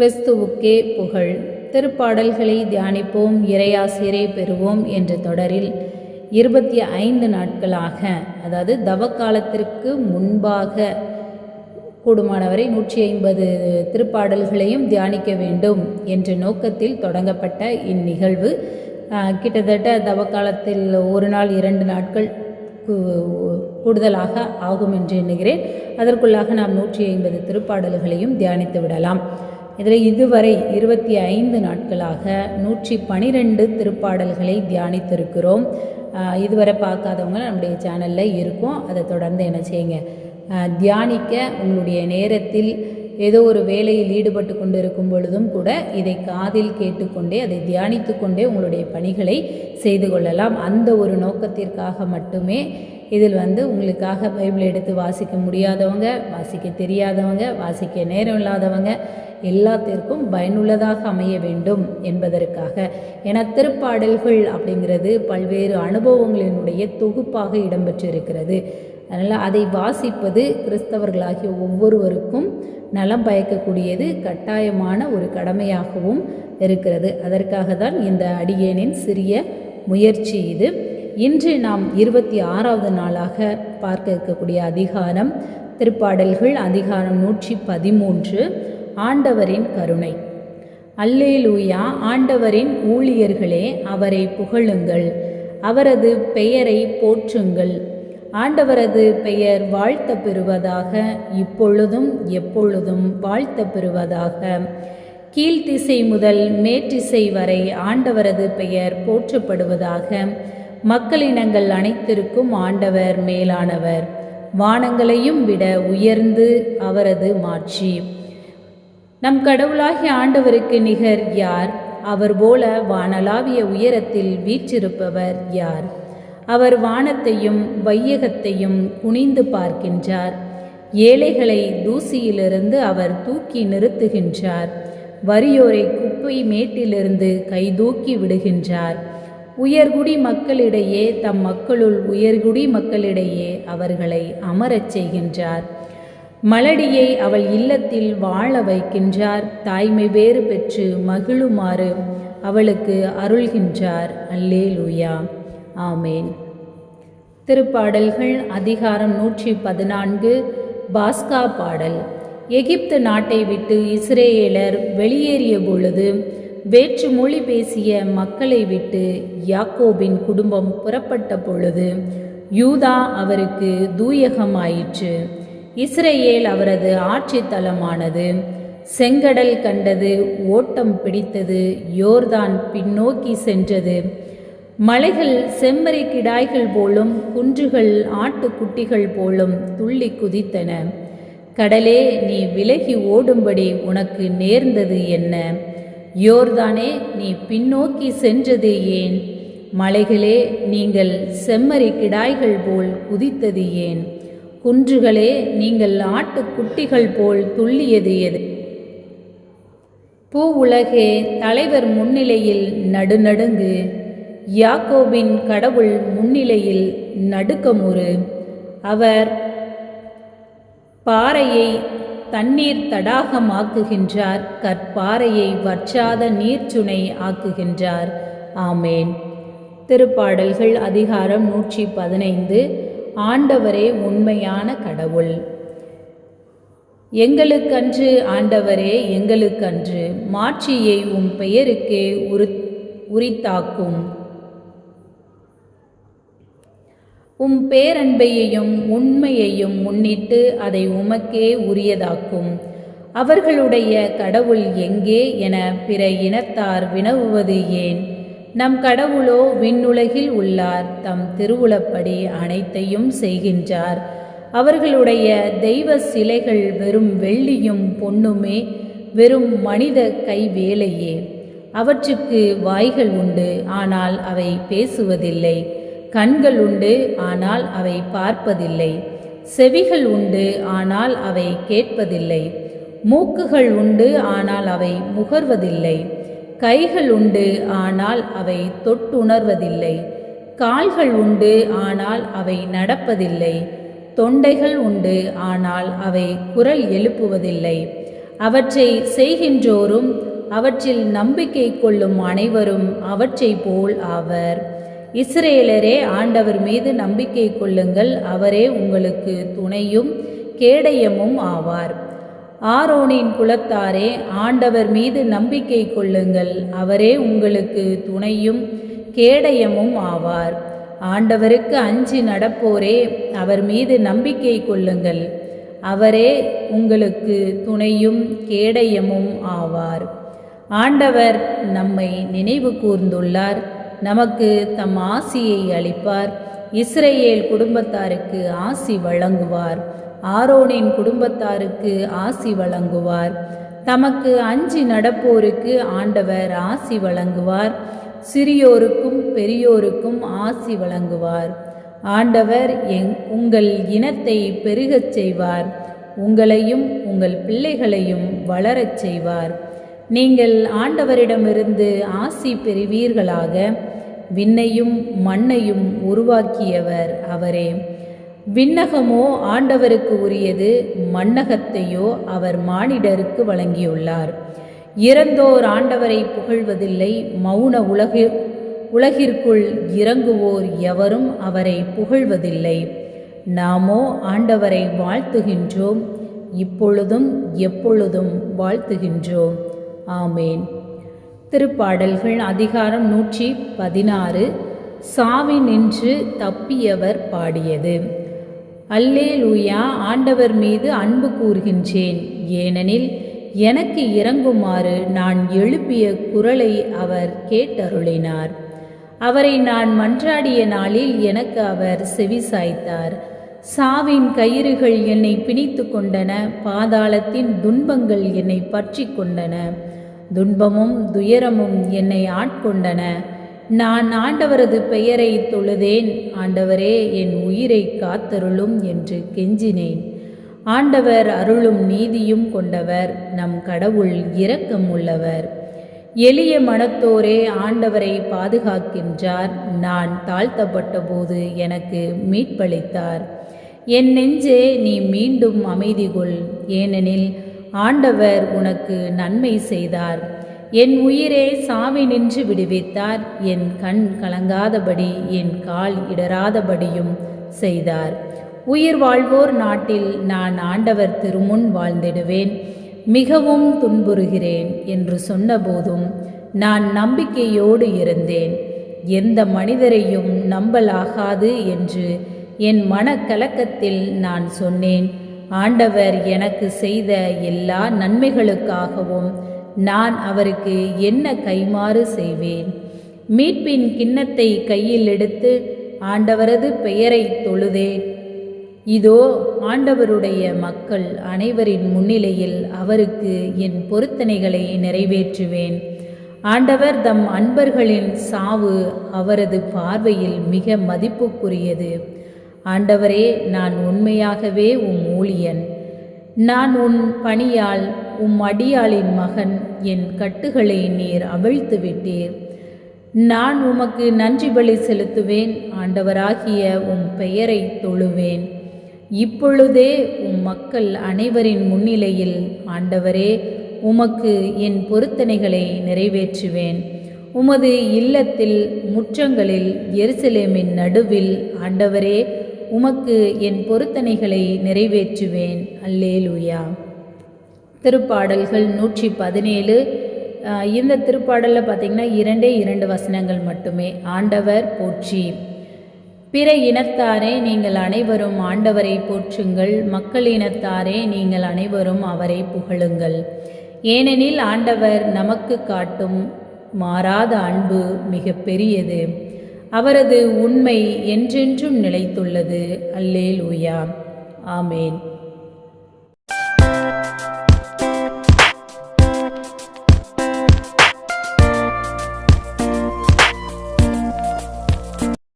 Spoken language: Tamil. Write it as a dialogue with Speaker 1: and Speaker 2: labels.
Speaker 1: கிறிஸ்துவுக்கே புகழ். திருப்பாடல்களை தியானிப்போம் இறையாசிரை பெறுவோம் என்ற தொடரில் இருபத்தி ஐந்து நாட்களாக அதாவது தவக்காலத்திற்கு முன்பாக கூடுமானவரை நூற்றி ஐம்பது திருப்பாடல்களையும் தியானிக்க வேண்டும் என்ற நோக்கத்தில் தொடங்கப்பட்ட இந்நிகழ்வு. கிட்டத்தட்ட தவக்காலத்தில் ஒரு நாள் இரண்டு நாட்கள் கூடுதலாக ஆகும் என்று எண்ணுகிறேன். அதற்குள்ளாக நாம் நூற்றி ஐம்பது திருப்பாடல்களையும் தியானித்து விடலாம். இதில் இதுவரை இருபத்தி ஐந்து நாட்களாக நூற்றி பனிரெண்டு திருப்பாடல்களை தியானித்திருக்கிறோம். இதுவரை பார்க்காதவங்க நம்முடைய சேனலில் இருக்கும். அதை தொடர்ந்து என்ன செய்யுங்க? தியானிக்க உங்களுடைய நேரத்தில் ஏதோ ஒரு வேலையில் ஈடுபட்டு கொண்டு இருக்கும் பொழுதும் கூட இதை காதில் கேட்டுக்கொண்டே அதை தியானித்து கொண்டே உங்களுடைய பணிகளை செய்து கொள்ளலாம். அந்த ஒரு நோக்கத்திற்காக மட்டுமே இதில் வந்து உங்களுக்காக பைபிள் எடுத்து வாசிக்க முடியாதவங்க வாசிக்க தெரியாதவங்க வாசிக்க நேரம் இல்லாதவங்க எல்லாத்திற்கும் பயனுள்ளதாக அமைய வேண்டும் என்பதற்காக. ஏன்னா திருப்பாடல்கள் அப்படிங்கிறது பல்வேறு அனுபவங்களினுடைய தொகுப்பாக இடம்பெற்றிருக்கிறது. அதனால் அதை வாசிப்பது கிறிஸ்தவர்களாகிய ஒவ்வொருவருக்கும் நலம் பயக்கக்கூடியது கட்டாயமான ஒரு கடமையாகவும் இருக்கிறது. அதற்காக தான் இந்த அடியேனின் சிறிய முயற்சி இது. இன்று நாம் இருபத்தி ஆறாவது நாளாக பார்க்க இருக்கக்கூடிய அதிகாரம் திருப்பாடல்கள் அதிகாரம் நூற்றி பதிமூன்று ஆண்டவரின் கருணை. அல்லே லூயா ஆண்டவரின் ஊழியர்களே அவரை புகழுங்கள். அவரது பெயரை போற்றுங்கள். ஆண்டவரது பெயர் வாழ்த்த பெறுவதாக இப்பொழுதும் எப்பொழுதும் வாழ்த்த பெறுவதாக கீழ்த்திசை முதல் மேற்றிசை வரை ஆண்டவரது பெயர் போற்றப்படுவதாக. மக்களினங்கள் அனைத்திற்கும் ஆண்டவர் மேலானவர். வானங்களையும் விட உயர்ந்து அவரது மாட்சி. நம் கடவுளாகிய ஆண்டவருக்கு நிகர் யார்? அவர் போல வானளாவிய உயரத்தில் வீற்றிருப்பவர் யார்? அவர் வானத்தையும் வையகத்தையும் குனிந்து பார்க்கின்றார். ஏழைகளை தூசியிலிருந்து அவர் தூக்கி நிறுத்துகின்றார். வறியோரை குப்பை மேட்டிலிருந்து கைதூக்கி விடுகின்றார். உயர்குடி மக்களிடையே தம் மக்களுள் உயர்குடி மக்களிடையே அவர்களை அமரச் செய்கின்றார். மலடியை அவள் இல்லத்தில் வாழ வைக்கின்றார். தாய்மை வேறு பெற்று மகிழுமாறு அவளுக்கு அருள்கின்றார். அல்லே லூயா ஆமேன். திருப்பாடல்கள் அதிகாரம் நூற்றி பதினான்கு பாஸ்கா பாடல். எகிப்து நாட்டை விட்டு இஸ்ரேலர் வெளியேறிய பொழுது வேற்று மொழி பேசிய மக்களை விட்டு யாக்கோபின் குடும்பம் புறப்பட்ட பொழுது யூதா அவருக்கு தூயகமாயிற்று. இஸ்ரேல் அவரது ஆட்சி தலமானது செங்கடல் கண்டது ஓட்டம் பிடித்தது யோர்தான் பின்னோக்கி சென்றது. மலைகள் செம்மறி கிடாய்கள் போலும் குன்றுகள் ஆட்டுக்குட்டிகள் போலும் துள்ளி குதித்தன. கடலே நீ விலகி ஓடும்படி உனக்கு நேர்ந்தது என்ன? யோர்தானே நீ பின்னோக்கி சென்றது ஏன்? மலைகளே நீங்கள் செம்மறி கிடாய்கள் போல் குதித்தது ஏன்? குன்றுகளே நீங்கள் ஆட்டுக்குட்டிகள் போல் துள்ளியது எது? பூ உலகே தலைவர் முன்னிலையில் நடுநடுங்கு. யாக்கோபின் கடவுள் முன்னிலையில் நடுக்கமுறு. அவர் பாறையை தண்ணீர் தடாகமாக்குகின்றார். கற்பாறையை வற்றாத நீர்ச்சுனை ஆக்குகின்றார். ஆமேன். திருப்பாடல்கள் அதிகாரம் நூற்றி பதினைந்து ஆண்டவரே உண்மையான கடவுள். எங்களுக்கன்று ஆண்டவரே எங்களுக்கன்று. மாட்சியை உம் பெயருக்கே உரு உரித்தாக்கும். உம் பேரன்பையையும் உண்மையையும் முன்னிட்டு அதை உமக்கே உரியதாக்கும். அவர்களுடைய கடவுள் எங்கே என பிற இனத்தார் வினவுவது ஏன்? நம் கடவுளோ விண்ணுலகில் உள்ளார் தம் திருவுளப்படி அனைத்தையும் செய்கின்றார். அவர்களுடைய தெய்வ சிலைகள் வெறும் வெள்ளியும் பொன்னுமே வெறும் மனித கைவேலையே. அவற்றுக்கு வாய்கள் உண்டு ஆனால் அவை பேசுவதில்லை. கண்கள் உண்டு ஆனால் அவை பார்ப்பதில்லை. செவிகள் உண்டு ஆனால் அவை கேட்பதில்லை. மூக்குகள் உண்டு ஆனால் அவை முகர்வதில்லை. கைகள் உண்டு ஆனால் அவை தொட்டுணர்வதில்லை. கால்கள் உண்டு ஆனால் அவை நடப்பதில்லை. தொண்டைகள் உண்டு ஆனால் அவை குரல் எழுப்புவதில்லை. அவற்றை செய்கின்றோரும் அவற்றில் நம்பிக்கை கொள்ளும் அனைவரும் அவற்றைப் போல் ஆவர். இஸ்ரேலரே ஆண்டவர் மீது நம்பிக்கை கொள்ளுங்கள். அவரே உங்களுக்கு துணையும் கேடயமும் ஆவார். ஆரோனின் குலத்தாரே ஆண்டவர் மீது நம்பிக்கை கொள்ளுங்கள். அவரே உங்களுக்கு துணையும் கேடயமும் ஆவார். ஆண்டவருக்கு அஞ்சு நடப்போரே அவர் மீது நம்பிக்கை கொள்ளுங்கள். அவரே உங்களுக்கு துணையும் கேடயமும் ஆவார். ஆண்டவர் நம்மை நினைவு கூர்ந்துள்ளார். நமக்கு தம் ஆசியை அளிப்பார். இஸ்ரேல் குடும்பத்தாருக்கு ஆசி வழங்குவார். ஆரோனின் குடும்பத்தாருக்கு ஆசி வழங்குவார். தமக்கு அஞ்சு நடப்போருக்கு ஆண்டவர் ஆசி வழங்குவார். சிறியோருக்கும் பெரியோருக்கும் ஆசி வழங்குவார். ஆண்டவர் எங் உங்கள் இனத்தை பெருகச் செய்வார். உங்களையும் உங்கள் பிள்ளைகளையும் வளரச் செய்வார். நீங்கள் ஆண்டவரிடமிருந்து ஆசி பெறுவீர்களாக. விண்ணையும் மண்ணையும் உருவாக்கியவர் அவரே. விண்ணகமோ ஆண்டவருக்கு உரியது மண்ணகத்தையோ அவர் மானிடருக்கு வழங்கியுள்ளார். இறந்தோர் ஆண்டவரை புகழ்வதில்லை மௌன உலகு உலகிற்குள் இறங்குவோர் எவரும் அவரை புகழ்வதில்லை. நாமோ ஆண்டவரை வாழ்த்துகின்றோம் இப்பொழுதும் எப்பொழுதும் வாழ்த்துகின்றோம். ஆமேன். திருப்பாடல்கள் அதிகாரம் நூற்றி பதினாறு சாவி நின்று தப்பியவர் பாடியது. அல்லே லூயா ஆண்டவர் மீது அன்பு கூறுகின்றேன். ஏனெனில் எனக்கு இறங்குமாறு நான் எழுப்பிய குரலை அவர் கேட்டருளினார். அவரை நான் மன்றாடிய நாளில் எனக்கு அவர் செவிசாய்த்தார் சாவின் கயிறுகள் என்னை பிணித்து கொண்டன பாதாளத்தின் துன்பங்கள் என்னை பற்றி கொண்டன. துன்பமும் துயரமும் என்னை ஆட்கொண்டன. நான் ஆண்டவரது பெயரை தொழுதேன். ஆண்டவரே என் உயிரை காத்தருளும் என்று கெஞ்சினேன். ஆண்டவர் அருளும் நீதியும் கொண்டவர். நம் கடவுள் இரக்கம் உள்ளவர். எளிய மனத்தோரே ஆண்டவரை பாதுகாக்கின்றார். நான் தாழ்த்தப்பட்ட போது எனக்கு மீட்பளித்தார். என் நெஞ்சே நீ மீண்டும் அமைதி கொள். ஏனெனில் ஆண்டவர் உனக்கு நன்மை செய்தார். என் உயிரே சாவி நின்று விடுவித்தார். என் கண் கலங்காதபடி என் கால் இடராதபடியும் செய்தார். உயிர் வாழ்வோர் நாட்டில் நான் ஆண்டவர் திருமுன் வாழ்ந்திடுவேன். மிகவும் துன்புறுகிறேன் என்று சொன்னபோதும் நான் நம்பிக்கையோடு இருந்தேன். எந்த மனிதரையும் நம்பலாகாது என்று என் மனக்கலக்கத்தில் நான் சொன்னேன். ஆண்டவர் எனக்கு செய்த எல்லா நன்மைகளுக்காகவும் நான் அவருக்கு என்ன கைமாறு செய்வேன்? மீட்பின் கிண்ணத்தை கையில் எடுத்து ஆண்டவரது பெயரை தொழுதேன் இதோ ஆண்டவருடைய மக்கள் அனைவரின் முன்னிலையில் அவருக்கு என் பொருத்தனைகளை நிறைவேற்றுவேன். ஆண்டவர் தம் அன்பர்களின் சாவு அவரது பார்வையில் மிக மதிப்புக்குரியது. ஆண்டவரே நான் உண்மையாகவே உம் ஊழியன். நான் உன் பணியால் உம் அடியாளின் மகன் என் கட்டுகளை நீர் அவிழ்த்து விட்டீர் நான் உமக்கு நன்றி பலி செலுத்துவேன் ஆண்டவராகிய உம் பெயரை தொழுவேன். இப்பொழுதே உம் மக்கள் அனைவரின் முன்னிலையில் ஆண்டவரே உமக்கு என் பொருத்தனைகளை நிறைவேற்றுவேன். உமது இல்லத்தில் முற்றங்களில் எருசலேமின் நடுவில் ஆண்டவரே உமக்கு என் பொருத்தனைகளை நிறைவேற்றுவேன். அல்லேலூயா. திருப்பாடல்கள் நூற்றி பதினேழு இந்த திருப்பாடலில் பார்த்திங்கன்னா இரண்டே இரண்டு வசனங்கள் மட்டுமே. ஆண்டவர் போற்றி. பிற இனத்தாரே நீங்கள் அனைவரும் ஆண்டவரை போற்றுங்கள். மக்கள் இனத்தாரே நீங்கள் அனைவரும் அவரை புகழுங்கள். ஏனெனில் ஆண்டவர் நமக்கு காட்டும் மாறாத அன்பு மிக பெரியது அவரது உண்மை என்றென்றும் நிலைத்துள்ளது. அல்லேலூயா. ஆமேன்.